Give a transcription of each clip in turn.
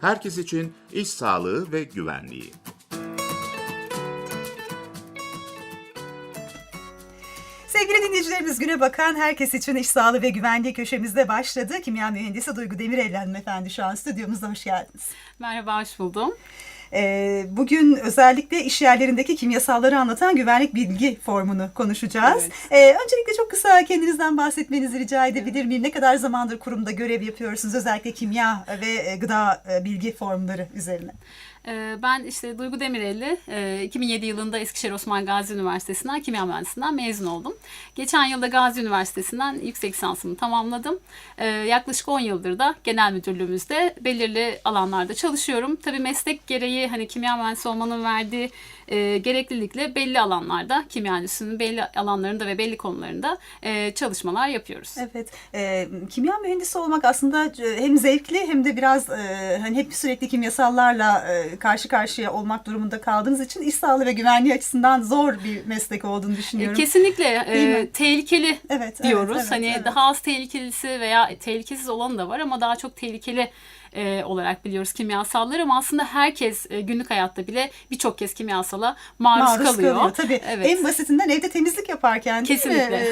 Herkes için iş sağlığı ve güvenliği. Sevgili dinleyicilerimiz güne bakan herkes için iş sağlığı ve güvenliği köşemizde başladı. Kimya mühendisi Duygu Demirel hanımefendi şu an stüdyomuzda hoş geldiniz. Merhaba, hoş buldum. Ee, bugün özellikle iş yerlerindeki kimyasalları anlatan güvenlik bilgi formunu konuşacağız. Ee, öncelikle çok kısa kendinizden bahsetmenizi rica edebilir miyim? Ne kadar zamandır kurumda görev yapıyorsunuz özellikle kimya ve e, gıda e, bilgi formları üzerine? Ee, Ben işte Duygu Demirelli, e, 2007 yılında Eskişehir Osman Gazi Üniversitesi'nden kimya mühendisliğinden mezun oldum. Geçen yılda Gazi Üniversitesi'nden yüksek lisansımı tamamladım. Yaklaşık 10 yıldır da genel müdürlüğümüzde belirli alanlarda çalışıyorum. Tabii meslek gereği hani kimya mühendisi olmanın verdiği e, gereklilikle belli alanlarda, kimya endüstrisinin belli alanlarında ve belli konularında e, çalışmalar yapıyoruz. Evet, e, kimya mühendisi olmak aslında e, hem zevkli hem de biraz e, hani hep sürekli kimyasallarla e, karşı karşıya olmak durumunda kaldığınız için iş sağlığı ve güvenliği açısından zor bir meslek olduğunu E, düşünüyorum. Kesinlikle Değil e, tehlikeli Evet, diyoruz. evet, evet, hani evet. daha az tehlikelisi veya tehlikesiz olanı da var ama daha çok tehlikeli e, olarak biliyoruz kimyasalları ama aslında herkes e, günlük hayatta bile birçok kez kimyasala maruz, maruz kalıyor. kalıyor. Tabii Evet. en basitinden evde temizlik yaparken? Kesinlikle.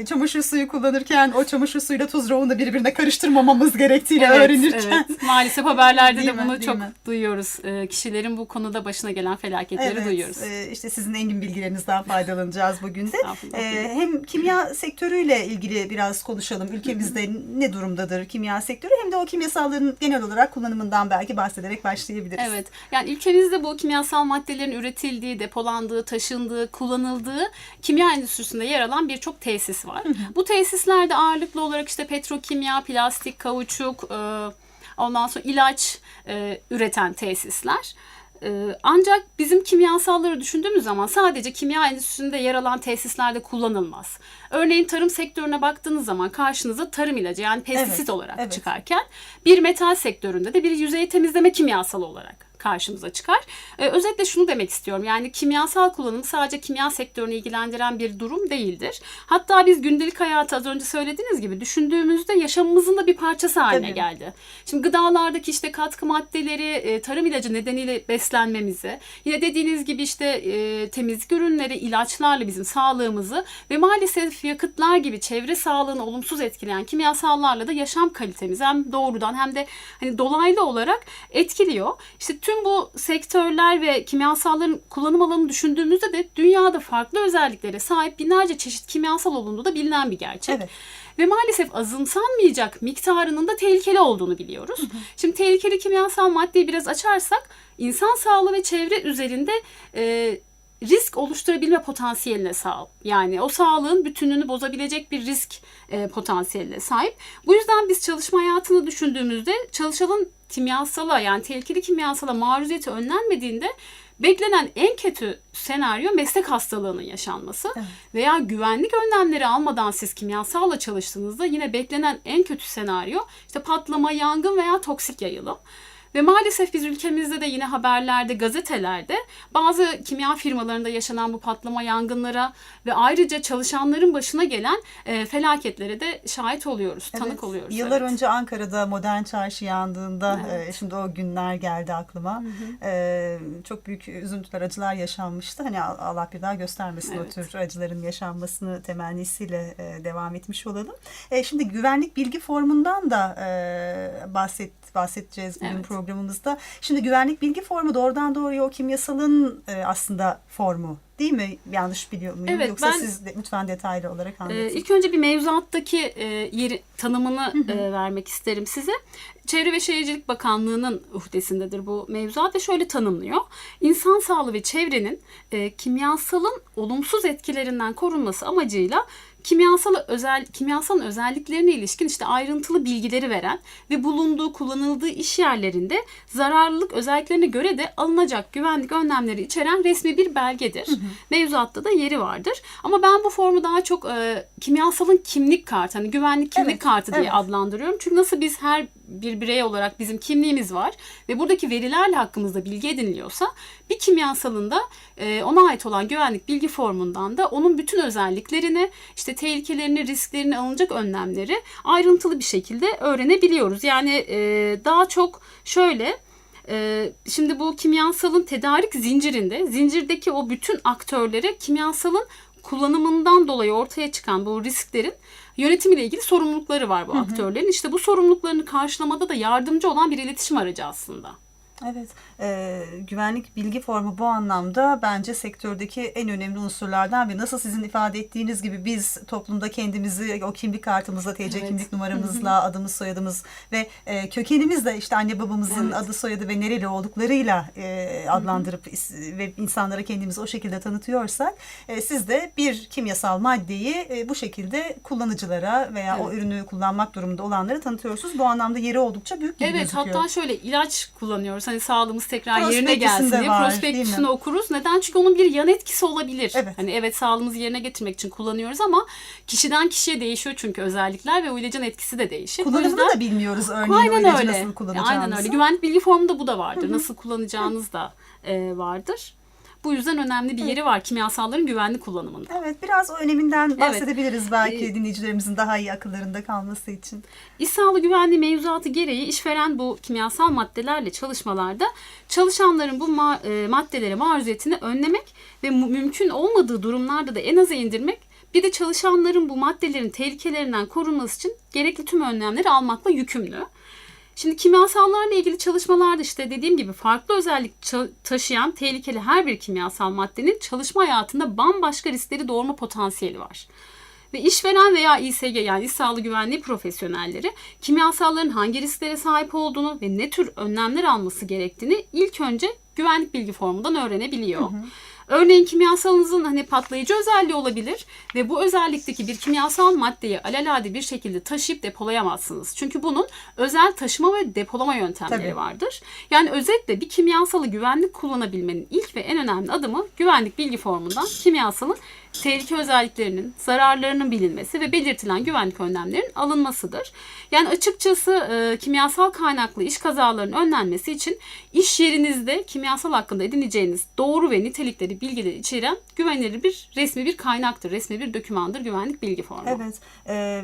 Ee, çamaşır suyu kullanırken o çamaşır suyuyla tuz roğunu birbirine karıştırmamamız gerektiğini Evet, öğrenirken. evet. Maalesef haberlerde Değil de mi, bunu çok mi? duyuyoruz. E, kişilerin bu konuda başına gelen felaketleri duyuyoruz. e, işte sizin engin bilgilerinizden faydalanacağız bugün de. E, hem kimya sektörüyle ilgili biraz konuşalım. Ülkemizde ne durumdadır kimya sektörü hem de o kimyasalların genel olarak kullanımından belki bahsederek başlayabiliriz. Evet. Yani ülkemizde bu kimyasal maddelerin üretildiği, depolandığı, taşındığı, kullanıldığı kimya endüstrisinde yer alan birçok tesis var. Bu tesislerde ağırlıklı olarak işte petrokimya, plastik, kauçuk, e, ondan sonra ilaç e, üreten tesisler. E, Ancak bizim kimyasalları düşündüğümüz zaman sadece kimya endüstrisinde yer alan tesislerde kullanılmaz. Örneğin tarım sektörüne baktığınız zaman karşınıza tarım ilacı yani pestisit Evet, olarak evet. çıkarken bir metal sektöründe de bir yüzey temizleme kimyasalı olarak karşımıza çıkar. Ee, özetle şunu demek istiyorum. Yani kimyasal kullanım sadece kimya sektörünü ilgilendiren bir durum değildir. Hatta biz gündelik hayatı az önce söylediğiniz gibi düşündüğümüzde yaşamımızın da bir parçası haline Tabii. geldi. Şimdi gıdalardaki işte katkı maddeleri, e, tarım ilacı nedeniyle beslenmemizi, yine dediğiniz gibi işte e, temizlik ürünleri, ilaçlarla bizim sağlığımızı ve maalesef yakıtlar gibi çevre sağlığını olumsuz etkileyen kimyasallarla da yaşam kalitemizi hem doğrudan hem de hani dolaylı olarak etkiliyor. İşte tüm bu sektörler ve kimyasalların kullanım alanını düşündüğümüzde de dünyada farklı özelliklere sahip binlerce çeşit kimyasal olduğu da bilinen bir gerçek. Evet. Ve maalesef azımsanmayacak miktarının da tehlikeli olduğunu biliyoruz. Şimdi tehlikeli kimyasal maddeyi biraz açarsak insan sağlığı ve çevre üzerinde e, risk oluşturabilme potansiyeline sahip. Yani o sağlığın bütününü bozabilecek bir risk e, potansiyeline sahip. Bu yüzden biz çalışma hayatını düşündüğümüzde çalışanın kimyasala yani tehlikeli kimyasala maruziyeti önlenmediğinde beklenen en kötü senaryo meslek hastalığının yaşanması veya güvenlik önlemleri almadan siz kimyasalla çalıştığınızda yine beklenen en kötü senaryo işte patlama, yangın veya toksik yayılım. Ve maalesef biz ülkemizde de yine haberlerde, gazetelerde bazı kimya firmalarında yaşanan bu patlama yangınlara ve ayrıca çalışanların başına gelen e, felaketlere de şahit oluyoruz, tanık Evet, oluyoruz. Yıllar evet. önce Ankara'da modern çarşı yandığında e, şimdi o günler geldi aklıma. E, çok büyük üzüntüler, acılar yaşanmıştı. Hani Al- Allah bir daha göstermesin Evet. o tür acıların yaşanmasını temennisiyle e, devam etmiş olalım. E, şimdi güvenlik bilgi formundan da e, bahset bahsedeceğiz bugün Evet. Programımızda. Şimdi güvenlik bilgi formu doğrudan doğruya o kimyasalın e, aslında formu değil mi? Yanlış biliyor muyum? Evet, Yoksa ben- siz de lütfen detaylı olarak anlatın. Ee, ilk önce bir mevzuattaki e, yeri tanımını e, vermek isterim size. Çevre ve Şehircilik Bakanlığı'nın uhdesindedir bu mevzuat ve şöyle tanımlıyor. İnsan sağlığı ve çevrenin e, kimyasalın olumsuz etkilerinden korunması amacıyla kimyasal özel kimyasalın özelliklerine ilişkin işte ayrıntılı bilgileri veren ve bulunduğu kullanıldığı iş yerlerinde zararlılık özelliklerine göre de alınacak güvenlik önlemleri içeren resmi bir belgedir. Mevzuatta da yeri vardır. Ama ben bu formu daha çok e, kimyasalın kimlik kartı, hani güvenlik kimlik Evet, kartı diye evet. adlandırıyorum. Çünkü nasıl biz her bir birey olarak bizim kimliğimiz var ve buradaki verilerle hakkımızda bilgi ediniliyorsa bir kimyasalın da e, ona ait olan güvenlik bilgi formundan da onun bütün özelliklerini işte tehlikelerini, risklerini alınacak önlemleri ayrıntılı bir şekilde öğrenebiliyoruz. Yani e, daha çok şöyle Ee, şimdi bu kimyasalın tedarik zincirinde, zincirdeki o bütün aktörlere kimyasalın kullanımından dolayı ortaya çıkan bu risklerin yönetimiyle ilgili sorumlulukları var bu aktörlerin. İşte bu sorumluluklarını karşılamada da yardımcı olan bir iletişim aracı aslında. Evet, e, güvenlik bilgi formu bu anlamda bence sektördeki en önemli unsurlardan biri. Nasıl sizin ifade ettiğiniz gibi biz toplumda kendimizi o kimlik kartımızla, TC Evet. kimlik numaramızla, adımız, soyadımız ve e, kökenimizle işte anne babamızın Evet. adı, soyadı ve nereli olduklarıyla e, adlandırıp is- ve insanlara kendimizi o şekilde tanıtıyorsak e, siz de bir kimyasal maddeyi e, bu şekilde kullanıcılara veya o Evet. ürünü kullanmak durumunda olanlara tanıtıyorsunuz. Bu anlamda yeri oldukça büyük gibi Evet gözüküyor. hatta şöyle ilaç kullanıyoruz. Hani sağlığımız tekrar yerine gelsin diye var, prospektüsünü okuruz. Neden? Çünkü onun bir yan etkisi olabilir. Evet. Hani evet sağlığımızı yerine getirmek için kullanıyoruz ama kişiden kişiye değişiyor çünkü özellikler ve o ilacın etkisi de değişir. Kullanımını yüzden- da bilmiyoruz örneğin o Aynen ilacı öyle. nasıl kullanacağımızı. Aynen öyle. Güvenlik bilgi formunda bu da vardır. Nasıl kullanacağınız da e, vardır. Bu yüzden önemli bir yeri var kimyasalların güvenli kullanımında. Evet biraz o öneminden bahsedebiliriz belki Ee, dinleyicilerimizin daha iyi akıllarında kalması için. İş sağlığı güvenliği mevzuatı gereği işveren bu kimyasal maddelerle çalışmalarda çalışanların bu ma- e, maddelere maruziyetini önlemek ve mümkün olmadığı durumlarda da en aza indirmek bir de çalışanların bu maddelerin tehlikelerinden korunması için gerekli tüm önlemleri almakla yükümlü. Şimdi kimyasallarla ilgili çalışmalarda işte dediğim gibi farklı özellik taşıyan tehlikeli her bir kimyasal maddenin çalışma hayatında bambaşka riskleri doğurma potansiyeli var. Ve işveren veya İSG yani iş sağlığı güvenliği profesyonelleri kimyasalların hangi risklere sahip olduğunu ve ne tür önlemler alması gerektiğini ilk önce güvenlik bilgi formundan öğrenebiliyor. Örneğin kimyasalınızın hani patlayıcı özelliği olabilir ve bu özellikteki bir kimyasal maddeyi alelade bir şekilde taşıyıp depolayamazsınız. Çünkü bunun özel taşıma ve depolama yöntemleri Tabii. vardır. Yani özetle bir kimyasalı güvenlik kullanabilmenin ilk ve en önemli adımı güvenlik bilgi formundan kimyasalın tehlike özelliklerinin, zararlarının bilinmesi ve belirtilen güvenlik önlemlerinin alınmasıdır. Yani açıkçası e, kimyasal kaynaklı iş kazalarının önlenmesi için iş yerinizde kimyasal hakkında edineceğiniz doğru ve nitelikleri bilgileri içeren güvenilir bir resmi bir kaynaktır, resmi bir dokümandır güvenlik bilgi formu. Evet. e,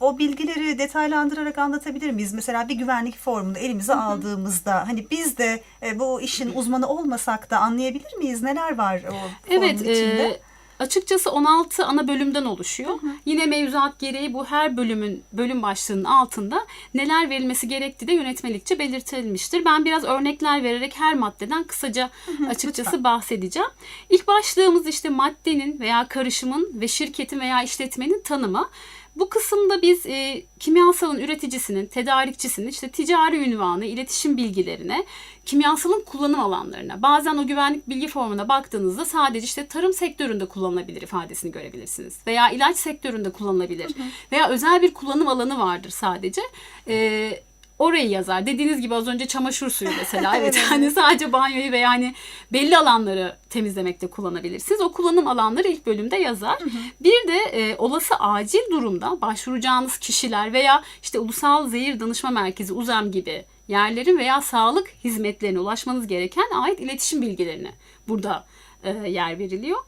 o bilgileri detaylandırarak anlatabilir miyiz? Mesela bir güvenlik formunu elimize aldığımızda hani biz de e, bu işin uzmanı olmasak da anlayabilir miyiz? Neler var o formun Evet, içinde? e, açıkçası 16 ana bölümden oluşuyor. Yine mevzuat gereği bu her bölümün bölüm başlığının altında neler verilmesi gerektiği de yönetmelikçe belirtilmiştir. Ben biraz örnekler vererek her maddeden kısaca açıkçası bahsedeceğim. İlk başlığımız işte maddenin veya karışımın ve şirketin veya işletmenin tanımı. Bu kısımda biz e, kimyasalın üreticisinin, tedarikçisinin işte ticari ünvanı, iletişim bilgilerine, kimyasalın kullanım alanlarına. Bazen o güvenlik bilgi formuna baktığınızda sadece işte tarım sektöründe kullanılabilir ifadesini görebilirsiniz. Veya ilaç sektöründe kullanılabilir. Veya özel bir kullanım alanı vardır sadece. E, orayı yazar. Dediğiniz gibi az önce çamaşır suyu mesela. Evet, Evet. hani sadece banyoyu veya hani belli alanları temizlemekte kullanabilirsiniz. O kullanım alanları ilk bölümde yazar. Bir de e, olası acil durumda başvuracağınız kişiler veya işte Ulusal Zehir Danışma Merkezi UZEM gibi yerlerin veya sağlık hizmetlerine ulaşmanız gereken ait iletişim bilgilerine burada e, yer veriliyor.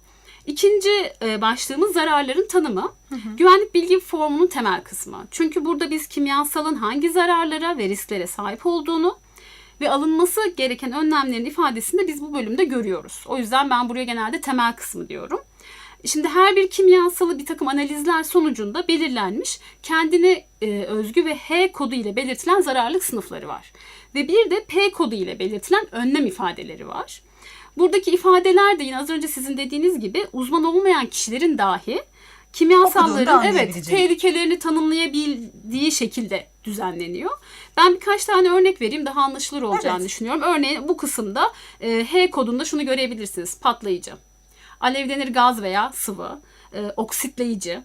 İkinci e, başlığımız zararların tanımı. Güvenlik bilgi formunun temel kısmı. Çünkü burada biz kimyasalın hangi zararlara ve risklere sahip olduğunu ve alınması gereken önlemlerin ifadesini de biz bu bölümde görüyoruz. O yüzden ben buraya genelde temel kısmı diyorum. Şimdi her bir kimyasalı bir takım analizler sonucunda belirlenmiş kendine e, özgü ve H kodu ile belirtilen zararlık sınıfları var. Ve bir de P kodu ile belirtilen önlem ifadeleri var. Buradaki ifadeler de yine az önce sizin dediğiniz gibi uzman olmayan kişilerin dahi kimyasalların evet tehlikelerini tanımlayabildiği şekilde düzenleniyor. Ben birkaç tane örnek vereyim daha anlaşılır olacağını Evet. düşünüyorum. Örneğin bu kısımda e, H kodunda şunu görebilirsiniz. Patlayıcı, alevlenir gaz veya sıvı, e, oksitleyici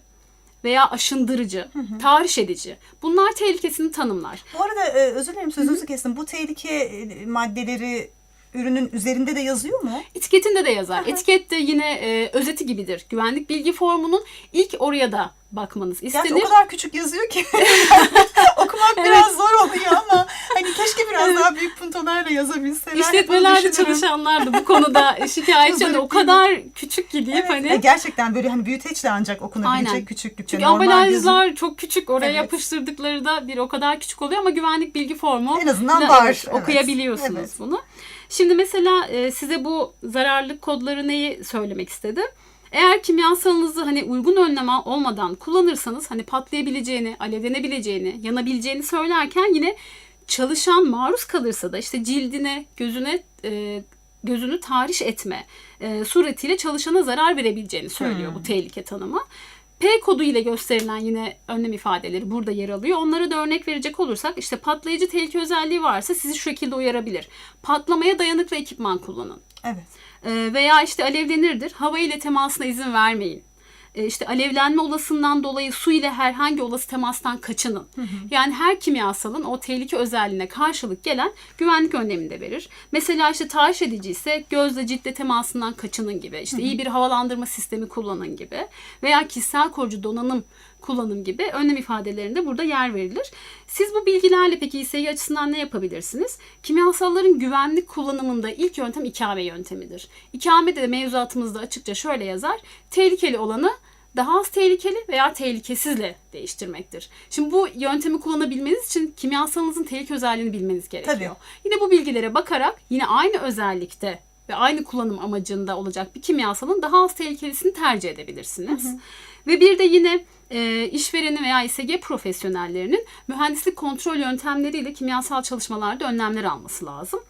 veya aşındırıcı, tahriş edici. Bunlar tehlikesini tanımlar. Bu arada e, özür dilerim sözünüzü kestim. Bu tehlike e, maddeleri ürünün üzerinde de yazıyor mu? Etiketinde de yazar. Etiket de yine e, özeti gibidir. Güvenlik bilgi formunun ilk oraya da bakmanız Gerçi istenir. o kadar küçük yazıyor ki okumak biraz zor oluyor ama hani keşke biraz daha büyük puntolarla yazabilseler. İşletmelerde çalışanlar da bu konuda şikayetçi hani o kadar küçük ki deyip Evet, hani e, gerçekten böyle hani büyüteçle ancak okunabilecek Aynen. küçüklükte. Çünkü ambalajlar çok küçük. Oraya Evet. yapıştırdıkları da bir o kadar küçük oluyor ama güvenlik bilgi formu En azından da var, evet, evet. okuyabiliyorsunuz Evet. bunu. Şimdi mesela e, size bu zararlı kodları neyi söylemek istedim? Eğer kimyasalınızı hani uygun önlem olmadan kullanırsanız hani patlayabileceğini, alevlenebileceğini, yanabileceğini söylerken yine çalışan maruz kalırsa da işte cildine, gözüne e, gözünü tahriş etme e, suretiyle çalışana zarar verebileceğini söylüyor bu tehlike tanımı. P kodu ile gösterilen yine önlem ifadeleri burada yer alıyor. Onlara da örnek verecek olursak işte patlayıcı tehlike özelliği varsa sizi şu şekilde uyarabilir. Patlamaya dayanıklı ekipman kullanın. Evet. Ee, veya işte alevlenirdir. Hava ile temasına izin vermeyin. Ee, işte alevlenme olasılığından dolayı su ile herhangi olası temastan kaçının. Yani her kimyasalın o tehlike özelliğine karşılık gelen güvenlik önlemini de verir. Mesela işte tahriş edici ise gözle ciltle temasından kaçının gibi. İşte iyi bir havalandırma sistemi kullanın gibi. Veya kişisel koruyucu donanım kullanım gibi önlem ifadelerinde burada yer verilir. Siz bu bilgilerle peki İSG açısından ne yapabilirsiniz? Kimyasalların güvenlik kullanımında ilk yöntem ikame yöntemidir. İkame de mevzuatımızda açıkça şöyle yazar. Tehlikeli olanı daha az tehlikeli veya tehlikesizle değiştirmektir. Şimdi bu yöntemi kullanabilmeniz için kimyasalınızın tehlike özelliğini bilmeniz gerekiyor. Tabii. Yine bu bilgilere bakarak yine aynı özellikte ve aynı kullanım amacında olacak bir kimyasalın daha az tehlikelisini tercih edebilirsiniz. Ve bir de yine e, işvereni veya İSG profesyonellerinin mühendislik kontrol yöntemleriyle kimyasal çalışmalarda önlemler alması lazım.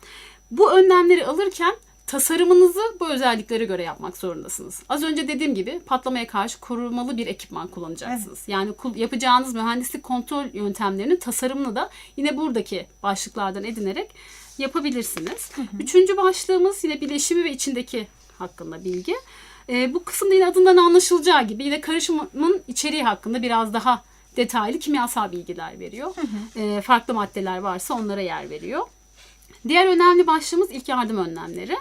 Bu önlemleri alırken tasarımınızı bu özelliklere göre yapmak zorundasınız. Az önce dediğim gibi patlamaya karşı korumalı bir ekipman kullanacaksınız. Yani kul- yapacağınız mühendislik kontrol yöntemlerinin tasarımını da yine buradaki başlıklardan edinerek yapabilirsiniz. Üçüncü başlığımız yine bileşimi ve içindeki hakkında bilgi. Ee, bu kısımda yine adından anlaşılacağı gibi yine karışımın içeriği hakkında biraz daha detaylı kimyasal bilgiler veriyor. Ee, farklı maddeler varsa onlara yer veriyor. Diğer önemli başlığımız ilk yardım önlemleri.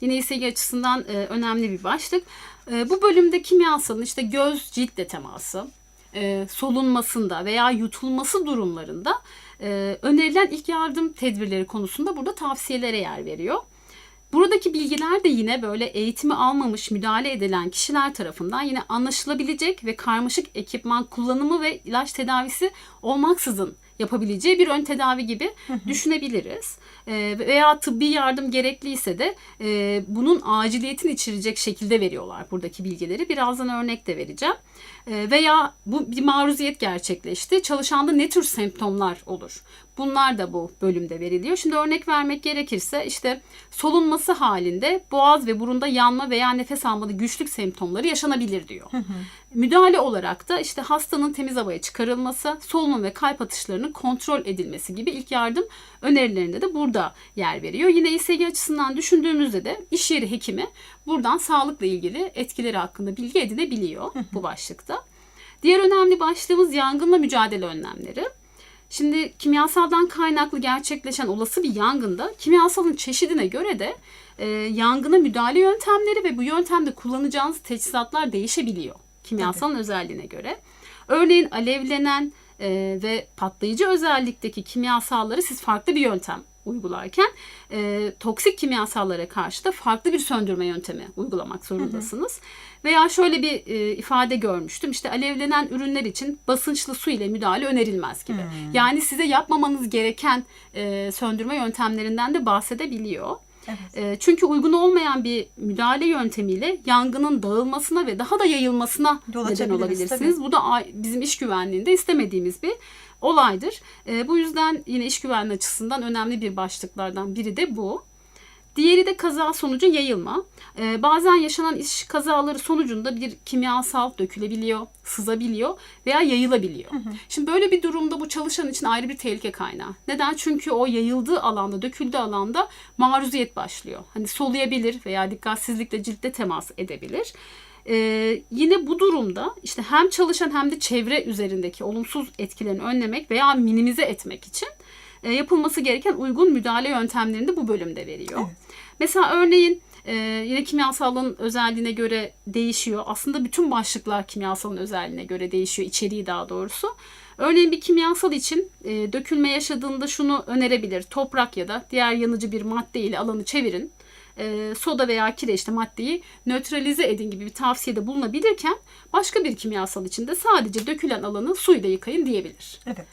Yine İSG açısından e, önemli bir başlık. E, bu bölümde kimyasalın işte göz ciltle teması, e, solunmasında veya yutulması durumlarında e, önerilen ilk yardım tedbirleri konusunda burada tavsiyelere yer veriyor. Buradaki bilgiler de yine böyle eğitimi almamış müdahale edilen kişiler tarafından yine anlaşılabilecek ve karmaşık ekipman kullanımı ve ilaç tedavisi olmaksızın yapabileceği bir ön tedavi gibi düşünebiliriz. Ee, veya tıbbi yardım gerekliyse de e, bunun aciliyetini içerecek şekilde veriyorlar buradaki bilgileri. Birazdan örnek de vereceğim. Ee, veya bu bir maruziyet gerçekleşti. Çalışanda ne tür semptomlar olur? Bunlar da bu bölümde veriliyor. Şimdi örnek vermek gerekirse işte solunması halinde boğaz ve burunda yanma veya nefes almada güçlük semptomları yaşanabilir diyor. Müdahale olarak da işte hastanın temiz havaya çıkarılması, solunum ve kalp atışlarının kontrol edilmesi gibi ilk yardım önerilerinde de burada yer veriyor. Yine İSG açısından düşündüğümüzde de iş yeri hekimi buradan sağlıkla ilgili etkileri hakkında bilgi edinebiliyor bu başlıkta. Diğer önemli başlığımız yangınla mücadele önlemleri. Şimdi kimyasaldan kaynaklı gerçekleşen olası bir yangında kimyasalın çeşidine göre de e, yangına müdahale yöntemleri ve bu yöntemde kullanacağınız teçhizatlar değişebiliyor kimyasalın özelliğine göre. Örneğin alevlenen e, ve patlayıcı özellikteki kimyasalları siz farklı bir yöntem uygularken e, toksik kimyasallara karşı da farklı bir söndürme yöntemi uygulamak zorundasınız. Veya şöyle bir e, ifade görmüştüm. İşte alevlenen ürünler için basınçlı su ile müdahale önerilmez gibi. Yani size yapmamanız gereken e, söndürme yöntemlerinden de bahsedebiliyor. Evet. E, çünkü uygun olmayan bir müdahale yöntemiyle yangının dağılmasına ve daha da yayılmasına neden olabilirsiniz. Bu da bizim iş güvenliğinde istemediğimiz bir olaydır. E, bu yüzden yine iş güvenliği açısından önemli bir başlıklardan biri de bu. Diğeri de kaza sonucu yayılma. Ee, bazen yaşanan iş kazaları sonucunda bir kimyasal dökülebiliyor, sızabiliyor veya yayılabiliyor. Şimdi böyle bir durumda bu çalışan için ayrı bir tehlike kaynağı. Neden? Çünkü o yayıldığı alanda, döküldüğü alanda maruziyet başlıyor. Hani soluyabilir veya dikkatsizlikle ciltte temas edebilir. Ee, yine bu durumda işte hem çalışan hem de çevre üzerindeki olumsuz etkilerini önlemek veya minimize etmek için e, yapılması gereken uygun müdahale yöntemlerini de bu bölümde veriyor. Evet. Mesela örneğin Ee, yine kimyasalın özelliğine göre değişiyor. Aslında bütün başlıklar kimyasalın özelliğine göre değişiyor. içeriği daha doğrusu. Örneğin bir kimyasal için e, dökülme yaşadığında şunu önerebilir. Toprak ya da diğer yanıcı bir madde ile alanı çevirin. E, soda veya kireçli maddeyi nötralize edin gibi bir tavsiyede bulunabilirken başka bir kimyasal için de sadece dökülen alanı suyla yıkayın diyebilir. Evet.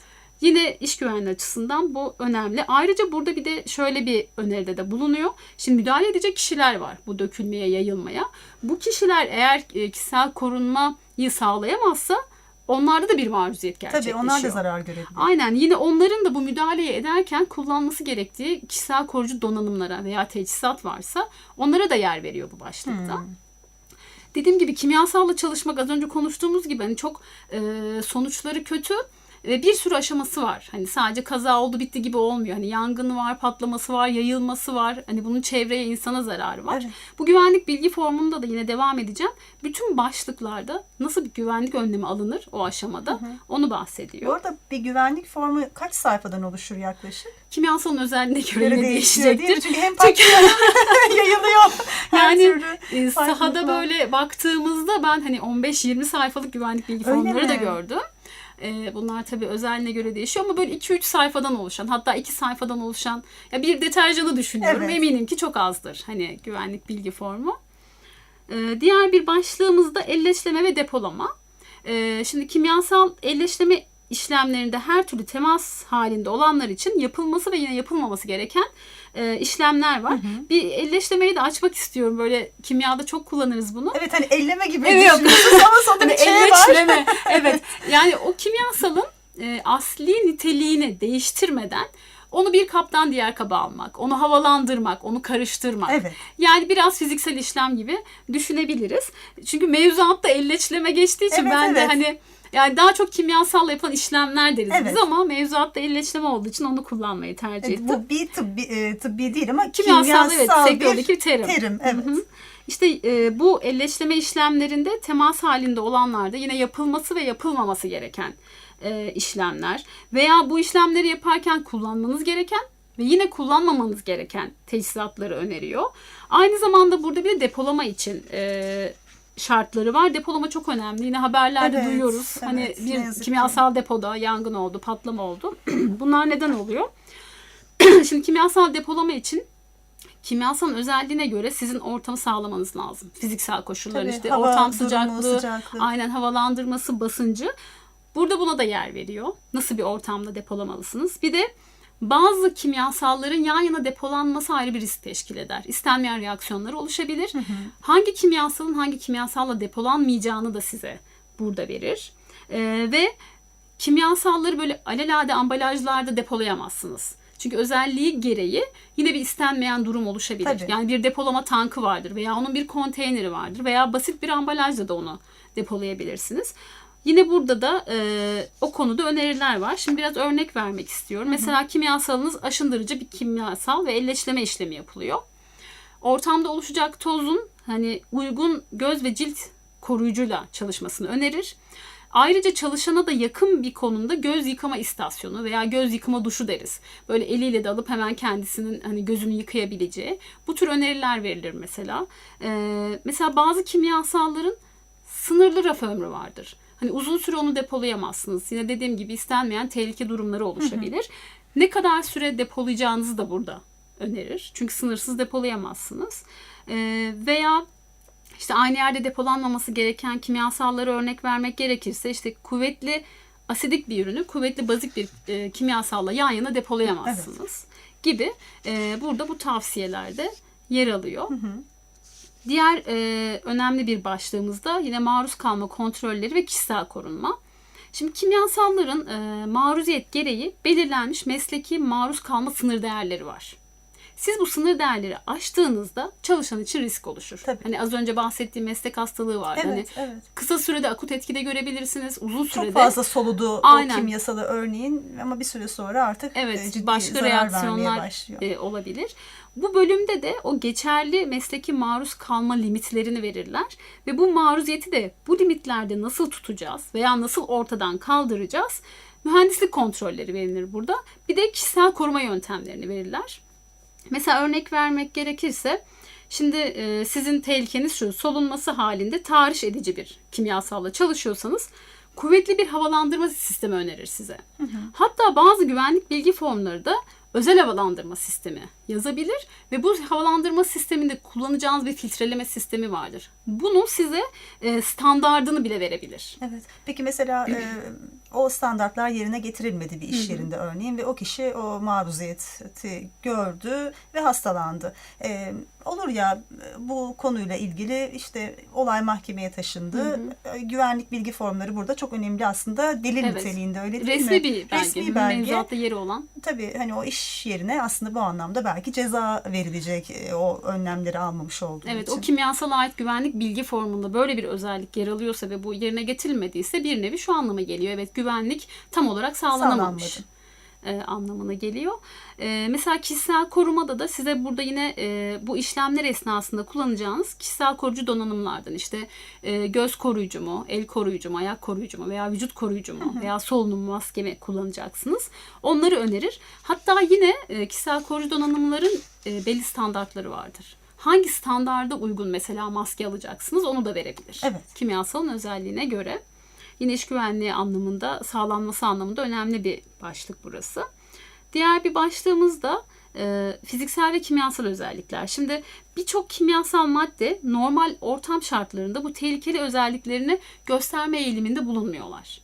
Yine iş güvenliği açısından bu önemli. Ayrıca burada bir de şöyle bir öneride de bulunuyor. Şimdi müdahale edecek kişiler var bu dökülmeye, yayılmaya. Bu kişiler eğer e, kişisel korunmayı sağlayamazsa onlarda da bir maruziyet gerçekleşiyor. Tabii onlar da zarar görebilir. Aynen yine onların da bu müdahaleyi ederken kullanması gerektiği kişisel koruyucu donanımlara veya teçhizat varsa onlara da yer veriyor bu başlıkta. Hmm. Dediğim gibi kimyasalla çalışmak az önce konuştuğumuz gibi hani çok e, sonuçları kötü ve bir sürü aşaması var. Hani sadece kaza oldu bitti gibi olmuyor. Hani yangını var, patlaması var, yayılması var. Hani bunun çevreye, insana zararı var. Evet. Bu güvenlik bilgi formunda da yine devam edeceğim. Bütün başlıklarda nasıl bir güvenlik önlemi alınır o aşamada onu bahsediyor. Bu arada bir güvenlik formu kaç sayfadan oluşur yaklaşık? Kimyasalın özelliğine göre Göre değişiyor değil mi? değişecektir. Çünkü hem patlıyor hem yayılıyor. Yani e, sahada böyle baktığımızda ben hani 15-20 sayfalık güvenlik bilgi Öyle formları da gördüm. E, bunlar tabii özelliğine göre değişiyor ama böyle 2-3 sayfadan oluşan hatta 2 sayfadan oluşan ya bir deterjanı düşünüyorum. Evet. Eminim ki çok azdır hani güvenlik bilgi formu. E, diğer bir başlığımız da elleşleme ve depolama. E, şimdi kimyasal elleşleme işlemlerinde her türlü temas halinde olanlar için yapılması ve yine yapılmaması gereken e, işlemler var. Bir elleşlemeyi de açmak istiyorum. Böyle kimyada çok kullanırız bunu. Evet hani elleme gibi Evet. düşünüyorsunuz ama sonunda Hani bir şey var. evet. Yani o kimyasalın e, asli niteliğini değiştirmeden onu bir kaptan diğer kaba almak, onu havalandırmak, onu karıştırmak. Evet. Yani biraz fiziksel işlem gibi düşünebiliriz. Çünkü mevzuatta elleşleme geçtiği için Evet, ben de evet. hani yani daha çok kimyasalla yapılan işlemler deriz Evet. biz ama mevzuatta elleşleme olduğu için onu kullanmayı tercih Evet, ettim. bu bir tıbbi, e, tıbbi değil ama Kimyasal, kimyasal, evet, sektördeki bir terim. terim. Evet. Hı hı. İşte e, bu elleşleme işlemlerinde temas halinde olanlarda yine yapılması ve yapılmaması gereken e, işlemler veya bu işlemleri yaparken kullanmanız gereken ve yine kullanmamanız gereken teçhizatları öneriyor. Aynı zamanda burada bir de depolama için e, şartları var. Depolama çok önemli. Yine haberlerde Evet, duyuyoruz. evet, hani bir yazık ki. kimyasal depoda yangın oldu, patlama oldu. Bunlar neden oluyor? Şimdi kimyasal depolama için kimyasalın özelliğine göre sizin ortamı sağlamanız lazım. Fiziksel koşullar Tabii, işte hava ortam durumu, sıcaklığı, aynen havalandırması, basıncı. Burada buna da yer veriyor. Nasıl bir ortamda depolamalısınız? Bir de bazı kimyasalların yan yana depolanması ayrı bir risk teşkil eder. İstenmeyen reaksiyonlar oluşabilir. Hangi kimyasalın hangi kimyasalla depolanmayacağını da size burada verir. Ee, ve kimyasalları böyle alelade ambalajlarda depolayamazsınız. Çünkü özelliği gereği yine bir istenmeyen durum oluşabilir. Tabii. Yani bir depolama tankı vardır veya onun bir konteyneri vardır veya basit bir ambalajla da onu depolayabilirsiniz. Yine burada da e, o konuda öneriler var. Şimdi biraz örnek vermek istiyorum. Mesela kimyasalınız aşındırıcı bir kimyasal ve elleşleme işlemi yapılıyor. Ortamda oluşacak tozun hani uygun göz ve cilt koruyucuyla çalışmasını önerir. Ayrıca çalışana da yakın bir konumda göz yıkama istasyonu veya göz yıkama duşu deriz. Böyle eliyle de alıp hemen kendisinin hani gözünü yıkayabileceği. Bu tür öneriler verilir mesela. Ee, mesela bazı kimyasalların sınırlı raf ömrü vardır. Hani uzun süre onu depolayamazsınız. Yine dediğim gibi istenmeyen tehlike durumları oluşabilir. Ne kadar süre depolayacağınızı da burada önerir. Çünkü sınırsız depolayamazsınız. Ee, veya işte aynı yerde depolanmaması gereken kimyasalları örnek vermek gerekirse işte kuvvetli asidik bir ürünü kuvvetli bazik bir e, kimyasalla yan yana depolayamazsınız gibi e, burada bu tavsiyelerde yer alıyor. Diğer e, önemli bir başlığımız da yine maruz kalma kontrolleri ve kişisel korunma. Şimdi kimyasalların e, maruziyet gereği belirlenmiş mesleki maruz kalma sınır değerleri var. Siz bu sınır değerleri aştığınızda çalışan için risk oluşur. Tabii. Hani az önce bahsettiğim meslek hastalığı vardı. Hani Evet, evet. kısa sürede akut etkide görebilirsiniz. Uzun sürede Çok fazla soludu Aynen. o kimyasalı örneğin ama bir süre sonra artık Evet, e, ciddi başka zarar reaksiyonlar başlıyor. e, olabilir. Bu bölümde de o geçerli mesleki maruz kalma limitlerini verirler ve bu maruziyeti de bu limitlerde nasıl tutacağız veya nasıl ortadan kaldıracağız? Mühendislik kontrolleri verilir burada. Bir de kişisel koruma yöntemlerini verirler. Mesela örnek vermek gerekirse Şimdi e, sizin tehlikeniz şu solunması halinde tahriş edici bir kimyasalla çalışıyorsanız kuvvetli bir havalandırma sistemi önerir size. Hatta bazı güvenlik bilgi formları da özel havalandırma sistemi yazabilir ve bu havalandırma sisteminde kullanacağınız bir filtreleme sistemi vardır. Bunun size e, standardını bile verebilir. Evet. Peki mesela e, o standartlar yerine getirilmedi bir iş yerinde örneğin ve o kişi o maruziyeti gördü ve hastalandı. E, olur ya e, bu konuyla ilgili işte olay mahkemeye taşındı. E, Güvenlik bilgi formları burada çok önemli aslında delil Evet. niteliğinde öyle değil Resmi mi? bir belge, Resmi belge. mevzuatta yeri olan. Tabii hani o iş yerine aslında bu anlamda belki ceza verilecek e, o önlemleri almamış olduğu Evet için. o kimyasala ait güvenlik bilgi formunda böyle bir özellik yer alıyorsa ve bu yerine getirilmediyse bir nevi şu anlama geliyor. Evet güvenlik tam olarak sağlanamamış. Sağlanmadı. E, anlamına geliyor. E, mesela kişisel korumada da size burada yine e, bu işlemler esnasında kullanacağınız kişisel koruyucu donanımlardan işte e, göz koruyucu mu, el koruyucu mu, ayak koruyucu mu veya vücut koruyucu mu veya solunum maske mi kullanacaksınız. Onları önerir. Hatta yine e, kişisel koruyucu donanımların e, belli standartları vardır. Hangi standarda uygun mesela maske alacaksınız onu da verebilir. Evet. Kimyasalın özelliğine göre. Yine iş güvenliği anlamında, sağlanması anlamında önemli bir başlık burası. Diğer bir başlığımız da e, fiziksel ve kimyasal özellikler. Şimdi birçok kimyasal madde normal ortam şartlarında bu tehlikeli özelliklerini gösterme eğiliminde bulunmuyorlar.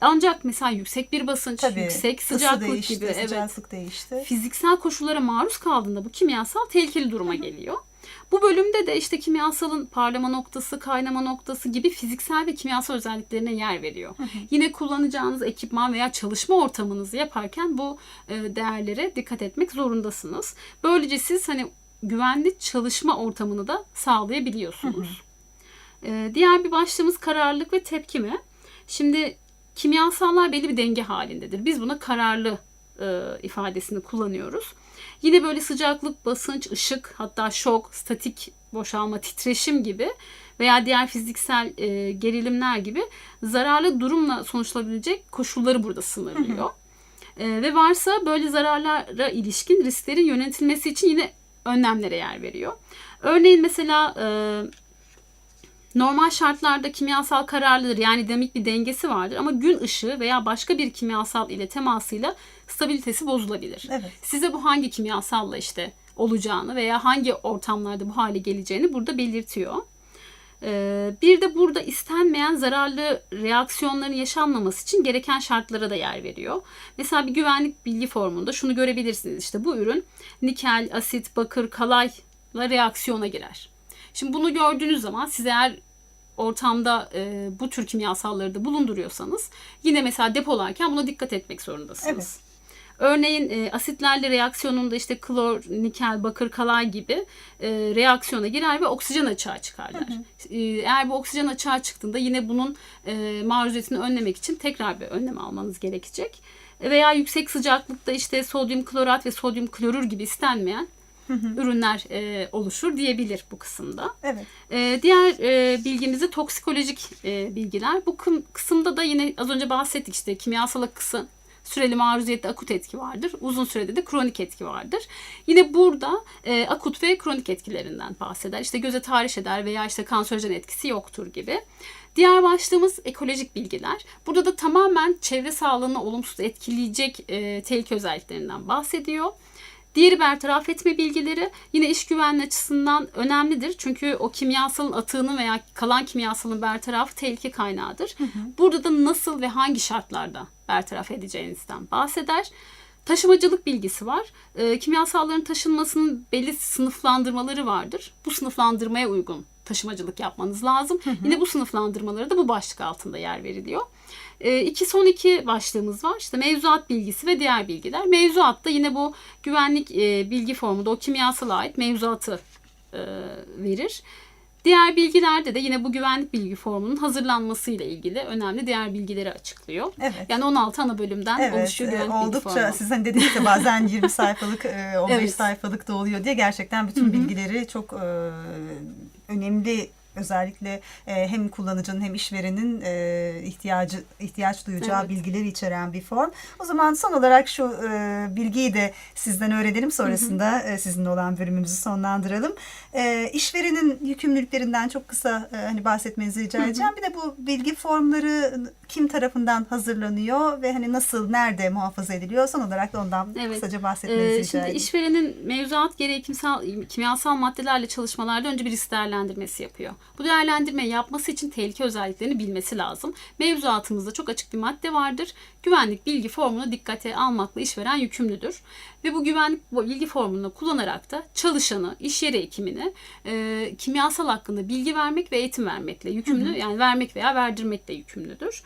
Ancak mesela yüksek bir basınç, Tabii, yüksek sıcaklık değişti, gibi evet, sıcaklık değişti. fiziksel koşullara maruz kaldığında bu kimyasal tehlikeli duruma geliyor. Bu bölümde de işte kimyasalın parlama noktası, kaynama noktası gibi fiziksel ve kimyasal özelliklerine yer veriyor. Yine kullanacağınız ekipman veya çalışma ortamınızı yaparken bu e, değerlere dikkat etmek zorundasınız. Böylece siz hani güvenli çalışma ortamını da sağlayabiliyorsunuz. E, diğer bir başlığımız kararlılık ve tepki mi? Şimdi kimyasallar belli bir denge halindedir. Biz buna kararlı e, ifadesini kullanıyoruz. Yine böyle sıcaklık, basınç, ışık, hatta şok, statik boşalma, titreşim gibi veya diğer fiziksel e, gerilimler gibi zararlı durumla sonuçlanabilecek koşulları burada sınırlıyor. E, ve varsa böyle zararlara ilişkin risklerin yönetilmesi için yine önlemlere yer veriyor. Örneğin mesela e, normal şartlarda kimyasal kararlıdır yani dinamik bir dengesi vardır ama gün ışığı veya başka bir kimyasal ile temasıyla stabilitesi bozulabilir. Evet. Size bu hangi kimyasalla işte olacağını veya hangi ortamlarda bu hale geleceğini burada belirtiyor. Ee, bir de burada istenmeyen zararlı reaksiyonların yaşanmaması için gereken şartlara da yer veriyor. Mesela bir güvenlik bilgi formunda şunu görebilirsiniz. İşte bu ürün nikel, asit, bakır, kalayla reaksiyona girer. Şimdi bunu gördüğünüz zaman siz eğer ortamda e, bu tür kimyasalları da bulunduruyorsanız yine mesela depolarken buna dikkat etmek zorundasınız. Evet. Örneğin e, asitlerle reaksiyonunda işte klor, nikel, bakır, kalay gibi e, reaksiyona girer ve oksijen açığa çıkarlar. E, eğer bu oksijen açığa çıktığında yine bunun e, maruziyetini önlemek için tekrar bir önlem almanız gerekecek. Veya yüksek sıcaklıkta işte sodyum klorat ve sodyum klorür gibi istenmeyen ürünler e, oluşur diyebilir bu kısımda. Evet. Ee, diğer e, bilgimiz de toksikolojik e, bilgiler. Bu kım- kısımda da yine az önce bahsettik işte kimyasal akısı süreli maruziyette akut etki vardır. Uzun sürede de kronik etki vardır. Yine burada e, akut ve kronik etkilerinden bahseder. İşte göze tahriş eder veya işte kanserojen etkisi yoktur gibi. Diğer başlığımız ekolojik bilgiler. Burada da tamamen çevre sağlığını olumsuz etkileyecek e, tehlike özelliklerinden bahsediyor. Diğeri bertaraf etme bilgileri yine iş güvenliği açısından önemlidir. Çünkü o kimyasalın atığının veya kalan kimyasalın bertarafı tehlike kaynağıdır. Burada da nasıl ve hangi şartlarda bertaraf edeceğinizden bahseder. Taşımacılık bilgisi var. E, kimyasalların taşınmasının belli sınıflandırmaları vardır. Bu sınıflandırmaya uygun taşımacılık yapmanız lazım. Yine bu sınıflandırmalara da bu başlık altında yer veriliyor. E, iki son iki başlığımız var. İşte mevzuat bilgisi ve diğer bilgiler. Mevzuat da yine bu güvenlik e, bilgi formunda o kimyasala ait mevzuatı e, verir. Diğer bilgilerde de yine bu güvenlik bilgi formunun hazırlanmasıyla ilgili önemli diğer bilgileri açıklıyor. Evet. Yani 16 ana bölümden Evet, oluşuyor e, güvenlik bilgi oldukça formu. sizin hani dediğiniz gibi bazen 20 sayfalık, e, 15 Evet. sayfalık da oluyor diye gerçekten bütün bilgileri çok e, önemli özellikle e, hem kullanıcının hem işverenin e, ihtiyacı ihtiyaç duyacağı Evet. bilgileri içeren bir form. O zaman son olarak şu e, bilgiyi de sizden öğrenelim. Sonrasında e, sizinle olan bölümümüzü sonlandıralım. E, işverenin yükümlülüklerinden çok kısa e, hani bahsetmenizi rica edeceğim. Bir de bu bilgi formları kim tarafından hazırlanıyor ve hani nasıl, nerede muhafaza ediliyor? Son olarak da ondan Evet. kısaca bahsetmenizi Ee, rica şimdi edeyim. işverenin mevzuat gereği kimsal, kimyasal maddelerle çalışmalarda önce bir risk değerlendirmesi yapıyor. Bu değerlendirmeyi yapması için tehlike özelliklerini bilmesi lazım. Mevzuatımızda çok açık bir madde vardır. Güvenlik bilgi formunu dikkate almakla işveren yükümlüdür. Ve bu güvenlik bilgi formunu kullanarak da çalışanı, iş yeri hekimini e, kimyasal hakkında bilgi vermek ve eğitim vermekle yükümlü. Yani vermek veya verdirmekle yükümlüdür.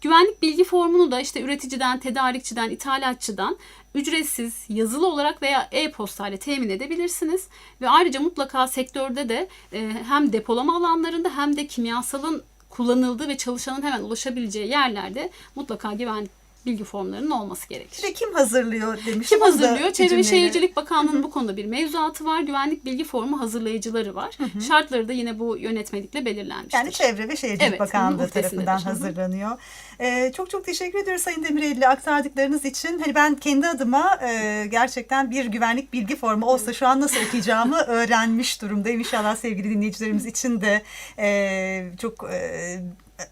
Güvenlik bilgi formunu da işte üreticiden, tedarikçiden, ithalatçıdan ücretsiz yazılı olarak veya e-postayla temin edebilirsiniz. Ve ayrıca mutlaka sektörde de e, hem depolama alanlarında hem de kimyasalın kullanıldığı ve çalışanın hemen ulaşabileceği yerlerde mutlaka güvenlik bilgi formlarının olması gerekir. Ve kim hazırlıyor demiş. Kim hazırlıyor? bir Çevre ve Şehircilik Bakanlığı'nın bu konuda bir mevzuatı var. Güvenlik bilgi formu hazırlayıcıları var. Şartları da yine bu yönetmelikle belirlenmiştir. Yani Çevre ve Şehircilik Evet, Bakanlığı tarafından bir hazırlanıyor. Ee, çok çok teşekkür ediyoruz Sayın Demirel'le aktardıklarınız için. Hani ben kendi adıma e, gerçekten bir güvenlik bilgi formu olsa şu an nasıl okuyacağımı öğrenmiş durumdayım. İnşallah sevgili dinleyicilerimiz için de e, çok e,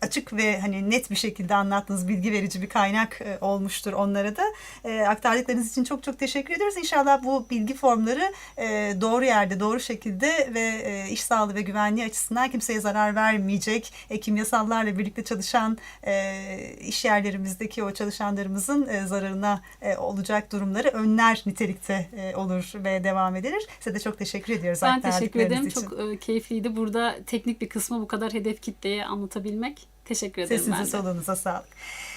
açık ve hani net bir şekilde anlattığınız bilgi verici bir kaynak e, olmuştur onlara da. E, aktardıklarınız için çok çok teşekkür ediyoruz. İnşallah bu bilgi formları e, doğru yerde, doğru şekilde ve e, iş sağlığı ve güvenliği açısından kimseye zarar vermeyecek e, kimyasallarla birlikte çalışan e, iş yerlerimizdeki o çalışanlarımızın e, zararına e, olacak durumları önler nitelikte e, olur ve devam edilir. Size de çok teşekkür ediyoruz Ben teşekkür ederim. için. Çok e, keyifliydi. Burada teknik bir kısmı bu kadar hedef kitleye anlatabilmek. Teşekkür ederim ben Sesinize de. solunuza sağlık.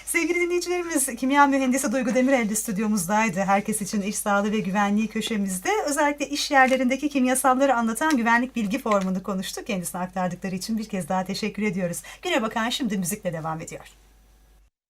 Sevgili dinleyicilerimiz, kimya mühendisi Duygu Demirel de stüdyomuzdaydı. Herkes için iş sağlığı ve güvenliği köşemizde. Özellikle iş yerlerindeki kimyasalları anlatan güvenlik bilgi formunu konuştuk. Kendisine aktardıkları için bir kez daha teşekkür ediyoruz. Güne bakan şimdi müzikle devam ediyor.